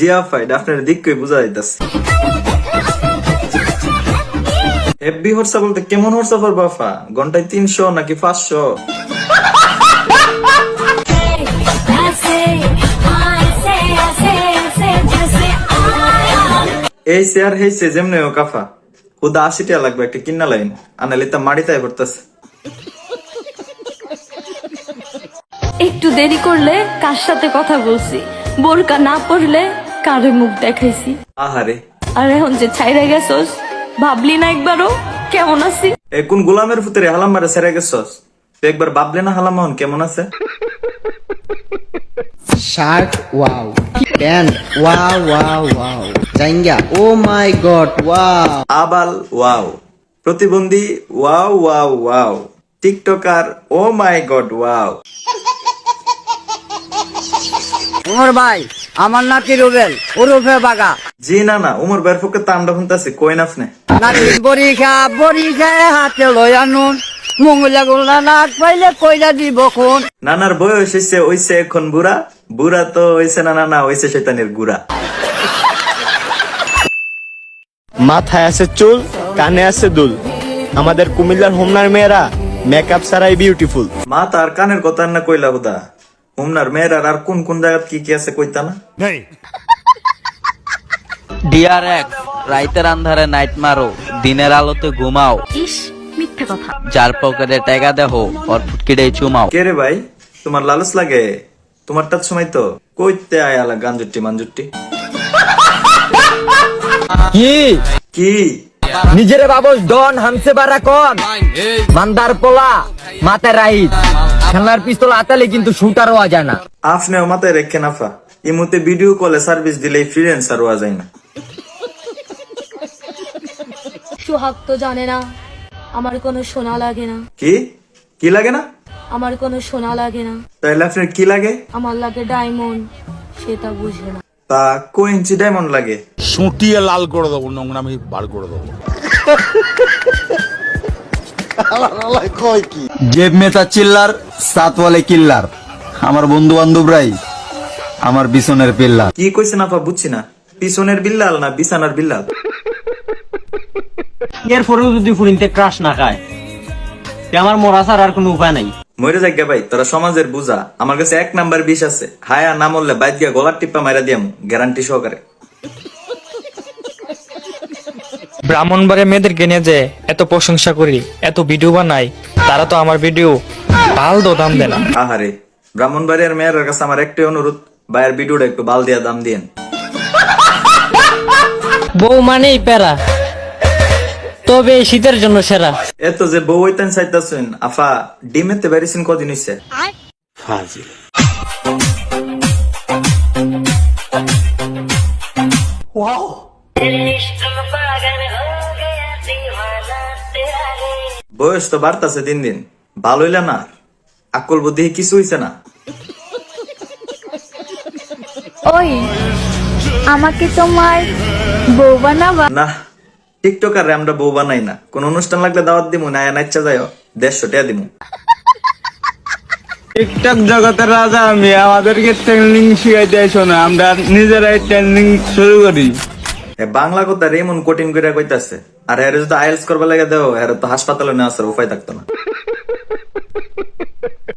জি আফা এটা আপনার দিককে যাইতাছে। বলতে কেমন বাফা? ঘন্টায় তিনশো নাকি পাঁচশো? এই যেমনে ও কাফা হুদা আশি টাকা লাগবে একটা কিন্না লাইন। আনালি তা মাড়িতাই ভরতাছে একটু দেরি করলে কার সাথে কথা বলছি? বোরকা না পড়লে কারে মুখ দেখাইছি। আহারে। আর এখন যে ছাইরা গেছস ভাবলি না একবারও? কেমন আছি? এ কোন গোলামের ফুতেরে হালাম মারে সেরে গেছস? তুই একবার ভাবলে না হালাম মোহন কেমন আছে? Shirt wow. Pant wow wow wow. জাইঙ্গা oh my god wow. আবাল ওয়াও। প্রতিবন্ধী wow wow wow. TikToker oh my god wow. Omar ভাই আমার নাতি রুবেল ওরফে বাগা। জি না না উমর বের ফুকে তান্ডা শুনতাছি কই না আপনি। নাতি বরিখা বরিখায় হাতে লই আনুন। মঙ্গলা গোলা নাক পাইলে কইলা দিব কোন নানার বয়স হইছে ওইছে এখন বুড়া। বুড়া তো হইছে না না না হইছে শৈতানের গুড়া। মাথায় আছে চুল কানে আছে দুল। আমাদের কুমিল্লার হোমনার মেয়েরা মেকআপ ছাড়াই বিউটিফুল মা তার কানের কথা না কইলা হুদা। হুমনার মেয়েরার আর কোন কোন জায়গাত কি কি আছে কইতা না ডিআর এক্স রাইতের আন্ধারে নাইট মারো দিনের আলোতে ঘুমাও। ইস মিথ্যে কথা। যার পকেটে টাকা দেহ ওর ফুটকিডে চুমাও। কে রে ভাই? তোমার লালস লাগে? তোমারটার সময় তো? কইতে আয়ালা গাঞ্জুটি মাঞ্জুটি কি? কি? নিজেরে বাবুস ডন হামসে বারা কন। মান্দার পোলা মাথায় রাইত খেলার পিস্তল আতালে কিন্তু শুটার হওয়া যায় না। আপনিও মাথায় রেখে নাফা। ইমুতে ভিডিও কলে সার্ভিস দিলেই ফ্রিল্যান্সার হওয়া যায় না। সোহাগ তো জানে না। আমার কোনো সোনা লাগে না। কি? কি লাগে না? আমার কোনো সোনা লাগে না। তাইলে আপনার কি লাগে? আমার লাগে ডায়মন্ড। সেটা বুঝে না। তা কো ইঞ্চি ডায়মন্ড লাগে। সুটিয়ে লাল করে দেবো নোংরামি বার করে দেবো। জেব মেতা চিল্লার সাতওয়ালে কিল্লার। আমার বন্ধু বান্ধবরাই আমার বিছনের পিল্লার। কি কইছে নাফা বুঝছি না। পিছনের বিল্লাল না বিছানার বিল্লাল? এরপরেও যদি ফুরিনতে ক্রাশ না খায় আমার মরা ছাড়া আর কোনো উপায় নাই। মরে যাক ভাই তোরা সমাজের বুঝা আমার কাছে এক নাম্বার বিষ আছে। হায়া না মরলে বাইক গিয়া গলার টিপ্পা মাইরা দিয়াম গ্যারান্টি সহকারে। ব্রাহ্মণবাড়িয়া মেয়েদেরকে নিয়ে যে এত প্রশংসা করি এত ভিডিও বানাই তারা তো আমার ভিডিও পাল দো দাম দেয় না। আহারে ব্রাহ্মণবাড়িয়ার মেয়ের কাছে আমার একটাই অনুরোধ ভাইয়ের ভিডিওটা একটু বাল দিয়া দাম দিয়েন। বউ মানেই প্যারা। তবে এই শীতের জন্য সেরা। এত যে বউ হইতেন চাইতাছেন আফা ডিমেতে বেরিয়েছেন কদিন হইছে? বয়স তো বাড়তাছে দিন দিন। ভালো হইলে না আকল বুদ্ধি কিছু হইছে না। ওই আমাকে তোমার বউ বানাবা। না টিকটকার আমরা বউ বানাই না। কোন অনুষ্ঠান লাগলে দাওয়াত দিমু না নাইচ্ছা যায় দেড়শো টাকা দিমু। টিকটক জগতের রাজা আমি আমাদেরকে ট্রেনিং শিখাই দেয় না আমরা নিজেরাই ট্রেনিং শুরু করি। এ বাংলা কথা এমন কঠিন করে কইতাছে। আর এর যদি আইএলস করবার লাগে দেও এর তো হাসপাতালে নেওয়া আসার উপায় থাকতো না।